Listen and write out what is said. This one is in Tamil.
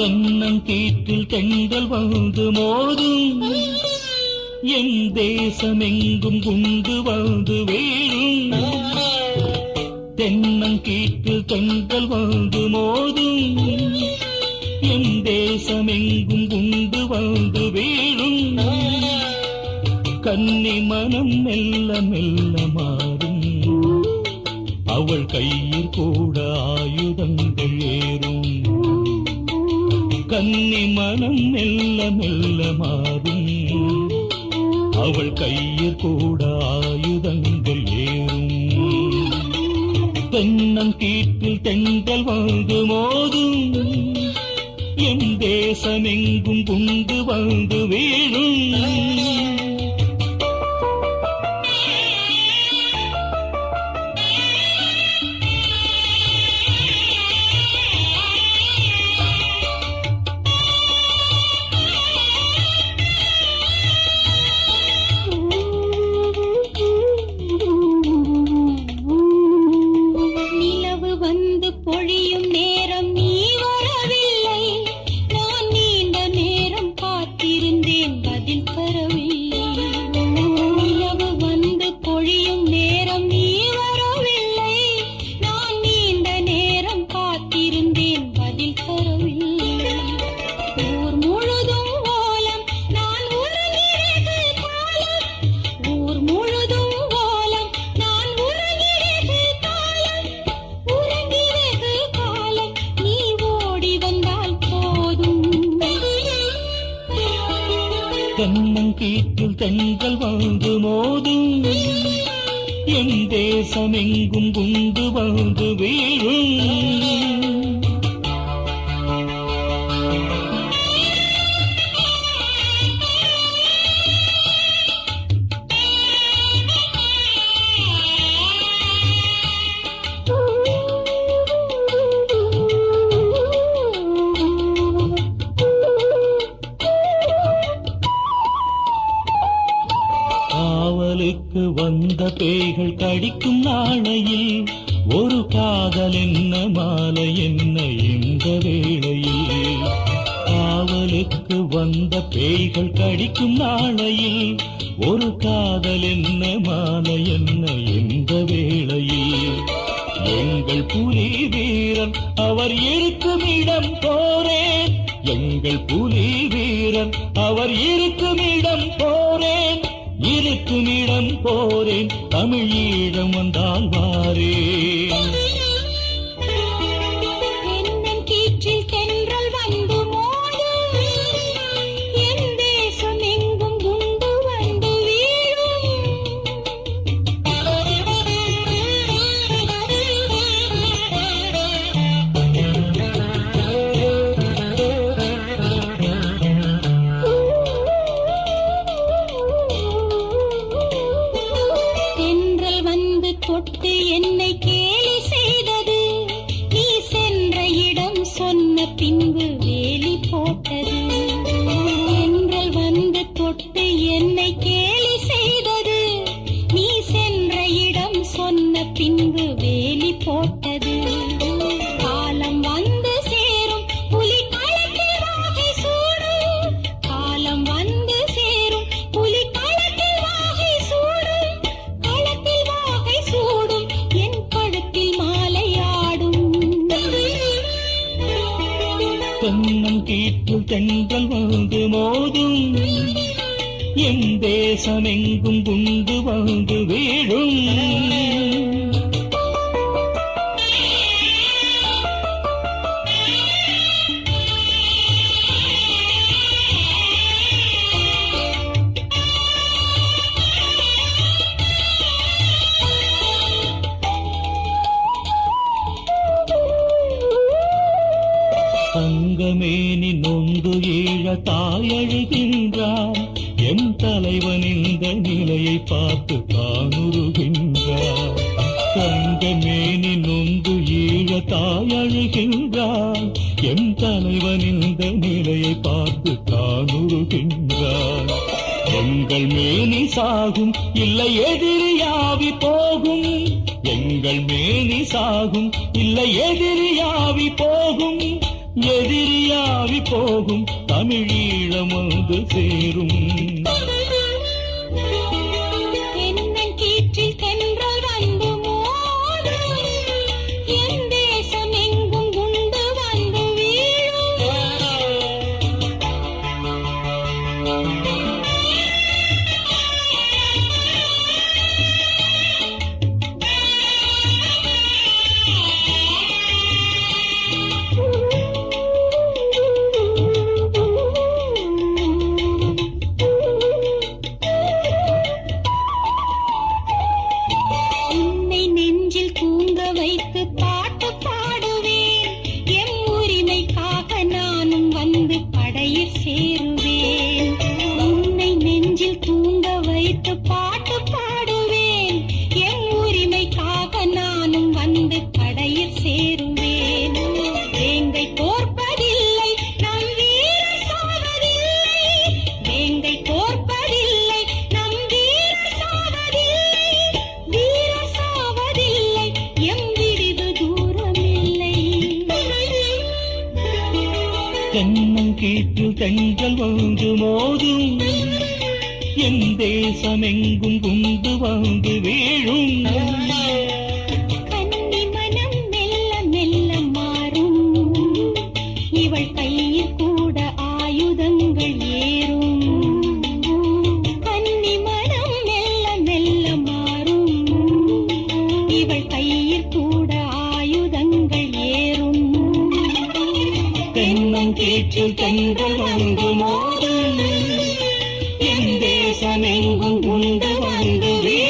தென்னங்கீற்றில் தென்றல் வந்து மோதும். என் தேசம் எங்கும் குண்டு வந்து வீழும். தென்னங்கீற்றில் தென்றல் வந்து மோதும். என் தேசம் எங்கும் குண்டு வந்து வீழும். கன்னி மனம் மெல்ல மெல்ல மாறும். அவள் கையில் கூட ஆயுதங்கள் ஏறும். கன்னி மனம் மெல்ல மெல்ல மாறும். அவள் கையில் கூட ஆயுதங்கள் ஏறும். தென்னம் தென்னங்கீற்றில் தென்றல் வாழ்ந்து மோதும். என் தேசமெங்கும் குண்டு வாழ்ந்து வீழும். தென்னங்கீற்றில் தென்றல் வந்து மோதும். என் தேசம் எங்கும் குண்டு வந்து வீழும். ஊருக்கு வந்த பேய்கள் கடிக்கும் நாளையில் ஒரு காதல் என்ன மாலை என்ன இந்த வேளையில். காவலுக்கு வந்த பேய்கள் கடிக்கும் நாளையில் ஒரு காதல் என்ன மாலை என்ன இந்த வேளையில். எங்கள் புலி வீரன் அவர் இருக்கும் இடம் போரே. எங்கள் புலி வீரன் அவர் இருக்கும் இடம் போ இருக்கும் இடம் போரேன் தமிழ் ஈழம் வந்தால் வாரே. தொட்டு என்னை தென்றல் வந்து மோதும். என் தேசமெங்கும் குண்டு வந்து வீழும். மேனி நொந்து ஈழ தாயழுகின்றான் என் தலைவன் இந்த நிலையை பார்த்து தானுருகின்றான் தங்கமேனி நொந்து ஈழ தாயழுகின்றான் என் தலைவன் இந்த நிலையை பார்த்து தானுருகின்றான் எங்கள் மேனி சாகும் இல்லை எதிரியாவி போகும். எங்கள் மேனி சாகும் இல்லை எதிரியாவி போகும். எதிரியாகி போகும் தமிழீழம் வந்து சேரும். தஞ்சல் ஒன்று மோதும். என் தேசம் எங்கும் குண்டு வந்து வீழும். கன்னி மனம் மெல்ல மெல்ல மாறும். இவள் கையில் கூட ஆயுதங்கள் ஏறும். தென்னங்கீற்றில் தென்றல் வந்து மோதல். என் தேசமெங்கும் உண்டு வந்து வீ